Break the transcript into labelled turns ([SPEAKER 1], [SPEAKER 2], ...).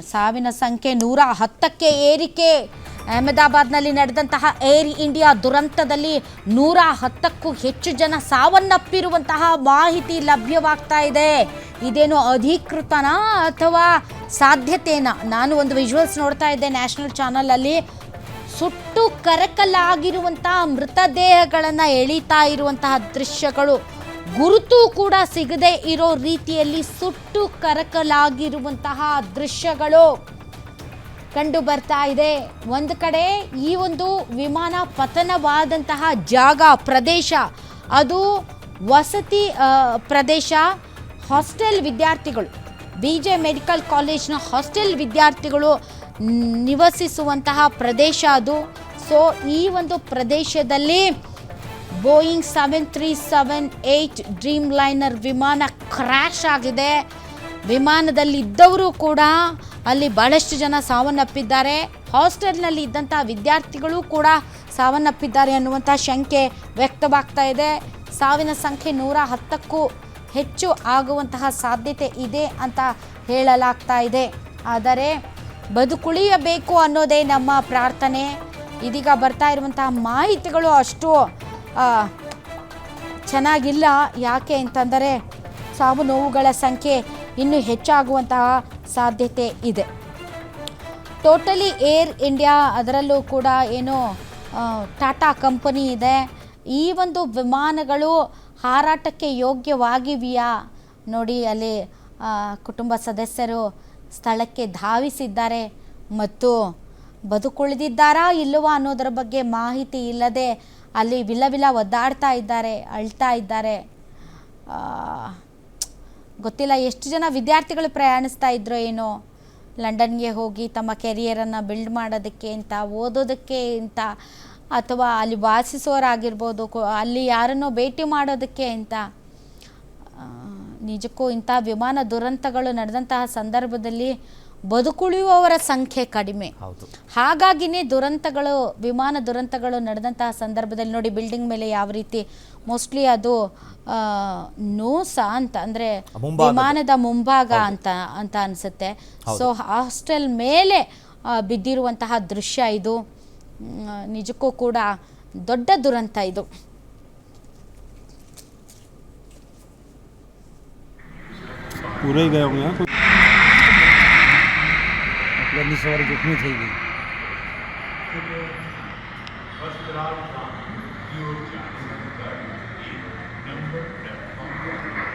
[SPEAKER 1] ಸಾವಿನ ಸಂಖ್ಯೆ ನೂರ ಹತ್ತಕ್ಕೆ ಏರಿಕೆ. ಅಹಮದಾಬಾದ್ನಲ್ಲಿ ನಡೆದಂತಹ ಏರ್ ಇಂಡಿಯಾ ದುರಂತದಲ್ಲಿ ನೂರ ಹತ್ತಕ್ಕೂ ಹೆಚ್ಚು ಜನ ಸಾವನ್ನಪ್ಪಿರುವಂತಹ ಮಾಹಿತಿ ಲಭ್ಯವಾಗ್ತಾ ಇದೆ. ಇದೇನು ಅಧಿಕೃತನಾ ಅಥವಾ ಸಾಧ್ಯತೆನಾ? ನಾನು ಒಂದು ವಿಜುವಲ್ಸ್ ನೋಡ್ತಾ ಇದ್ದೆ ನ್ಯಾಷನಲ್ ಚಾನಲಲ್ಲಿ. ಸುಟ್ಟು ಕರಕಲಾಗಿರುವಂತಹ ಮೃತದೇಹಗಳನ್ನು ಎಳಿತಾ ಇರುವಂತಹ ದೃಶ್ಯಗಳು. ಗುರುತು ಕೂಡ ಸಿಗದೆ ಇರೋ ರೀತಿಯಲ್ಲಿ ಸುಟ್ಟು ಕರಕಲಾಗಿರುವಂತಹ ದೃಶ್ಯಗಳು ಕಂಡು ಬರ್ತಾ ಇದೆ. ಒಂದು ಕಡೆ ಈ ಒಂದು ವಿಮಾನ ಪತನವಾದಂತಹ ಜಾಗ, ಪ್ರದೇಶ, ಅದು ವಸತಿ ಪ್ರದೇಶ, ಹಾಸ್ಟೆಲ್ ವಿದ್ಯಾರ್ಥಿಗಳು, ಬಿ ಜೆ ಮೆಡಿಕಲ್ ಕಾಲೇಜ್ನ ಹಾಸ್ಟೆಲ್ ವಿದ್ಯಾರ್ಥಿಗಳು ನಿವಸಿಸುವಂತಹ ಪ್ರದೇಶ ಅದು. ಸೊ, ಈ ಒಂದು ಪ್ರದೇಶದಲ್ಲಿ Boeing seven three seven eight dreamliner ವಿಮಾನ ಕ್ರ್ಯಾಶ್ ಆಗಿದೆ. ವಿಮಾನದಲ್ಲಿ ಇದ್ದವರು ಕೂಡ ಅಲ್ಲಿ ಬಹಳಷ್ಟು ಜನ ಸಾವನ್ನಪ್ಪಿದ್ದಾರೆ. ಹಾಸ್ಟೆಲ್ನಲ್ಲಿ ಇದ್ದಂಥ ವಿದ್ಯಾರ್ಥಿಗಳು ಕೂಡ ಸಾವನ್ನಪ್ಪಿದ್ದಾರೆ ಅನ್ನುವಂಥ ಶಂಕೆ ವ್ಯಕ್ತವಾಗ್ತಾ ಇದೆ. ಸಾವಿನ ಸಂಖ್ಯೆ ನೂರ ಹತ್ತಕ್ಕೂ ಹೆಚ್ಚು ಆಗುವಂತಹ ಸಾಧ್ಯತೆ ಇದೆ ಅಂತ ಹೇಳಲಾಗ್ತಾ ಇದೆ. ಆದರೆ ಬದುಕುಳಿಯಬೇಕು ಅನ್ನೋದೇ ನಮ್ಮ ಪ್ರಾರ್ಥನೆ. ಇದೀಗ ಬರ್ತಾ ಇರುವಂತಹ ಮಾಹಿತಿಗಳು ಅಷ್ಟು ಚೆನ್ನಾಗಿಲ್ಲ ಯಾಕೆ ಅಂತಂದರೆ ಸಾವು ನೋವುಗಳ ಸಂಖ್ಯೆ ಇನ್ನೂ ಹೆಚ್ಚಾಗುವಂತಹ ಸಾಧ್ಯತೆ ಇದೆ. ಟೋಟಲಿ ಏರ್ ಇಂಡಿಯಾ ಅದರಲ್ಲೂ ಕೂಡ ಏನು ಟಾಟಾ ಕಂಪನಿ ಇದೆ. ಈ ಒಂದು ವಿಮಾನಗಳು ಹಾರಾಟಕ್ಕೆ ಯೋಗ್ಯವಾಗಿವೆಯಾ? ನೋಡಿ, ಅಲ್ಲಿ ಕುಟುಂಬ ಸದಸ್ಯರು ಸ್ಥಳಕ್ಕೆ ಧಾವಿಸಿದ್ದಾರೆ. ಮತ್ತು ಬದುಕುಳಿದಿದ್ದಾರಾ ಇಲ್ಲವಾ ಅನ್ನೋದರ ಬಗ್ಗೆ ಮಾಹಿತಿ ಇಲ್ಲದೆ ಅಲ್ಲಿ ವಿಲ ವಿಲ ಒದ್ದಾಡ್ತಾ ಇದ್ದಾರೆ, ಅಳ್ತಾ ಇದ್ದಾರೆ. ಗೊತ್ತಿಲ್ಲ ಎಷ್ಟು ಜನ ವಿದ್ಯಾರ್ಥಿಗಳು ಪ್ರಯಾಣಿಸ್ತಾ ಇದ್ರೋ ಏನೋ. ಲಂಡನ್ಗೆ ಹೋಗಿ ತಮ್ಮ ಕೆರಿಯರನ್ನು ಬಿಲ್ಡ್ ಮಾಡೋದಕ್ಕೆ ಅಂತ ಓದೋದಕ್ಕೆ ಅಂತ ಅಥವಾ ಅಲ್ಲಿ ವಾಸಿಸೋರಾಗಿರ್ಬೋದು ಅಲ್ಲಿ ಯಾರನ್ನೋ ಭೇಟಿ ಮಾಡೋದಕ್ಕೆ ಅಂತ ನಿಜಕ್ಕೂ ಇಂಥ ವಿಮಾನ ದುರಂತಗಳು ನಡೆದಂತಹ ಸಂದರ್ಭದಲ್ಲಿ ಬದುಕುಳಿಯುವವರ ಸಂಖ್ಯೆ ಕಡಿಮೆ
[SPEAKER 2] ಹೌದು
[SPEAKER 1] ಹಾಗಾಗಿನೇ ದುರಂತಗಳು ವಿಮಾನ ದುರಂತಗಳು ನಡೆದಂತಹ ಸಂದರ್ಭದಲ್ಲಿ ನೋಡಿ ಬಿಲ್ಡಿಂಗ್ ಮೇಲೆ ಯಾವ ರೀತಿ ಮೋಸ್ಟ್ಲಿ ಅದು ಆ, ನೋಸ ಅಂತ ಅಂದ್ರೆ
[SPEAKER 2] ಮುಂಭಾಗದ.
[SPEAKER 1] ವಿಮಾನದ ಮುಂಭಾಗ ಅಂತ ಅಂತ ಅನ್ಸುತ್ತೆ ಸೊ ಹಾಸ್ಟೆಲ್ ಮೇಲೆ ಆ, ಬಿದ್ದಿರುವಂತಹ ದೃಶ್ಯ ಇದು ಮ್, ನಿಜಕ್ಕೂ ಕೂಡ ದೊಡ್ಡ ದುರಂತ ಇದು
[SPEAKER 3] पूरे ही गए होंगे हैं
[SPEAKER 4] पुलिस वाली जख्मी थी गई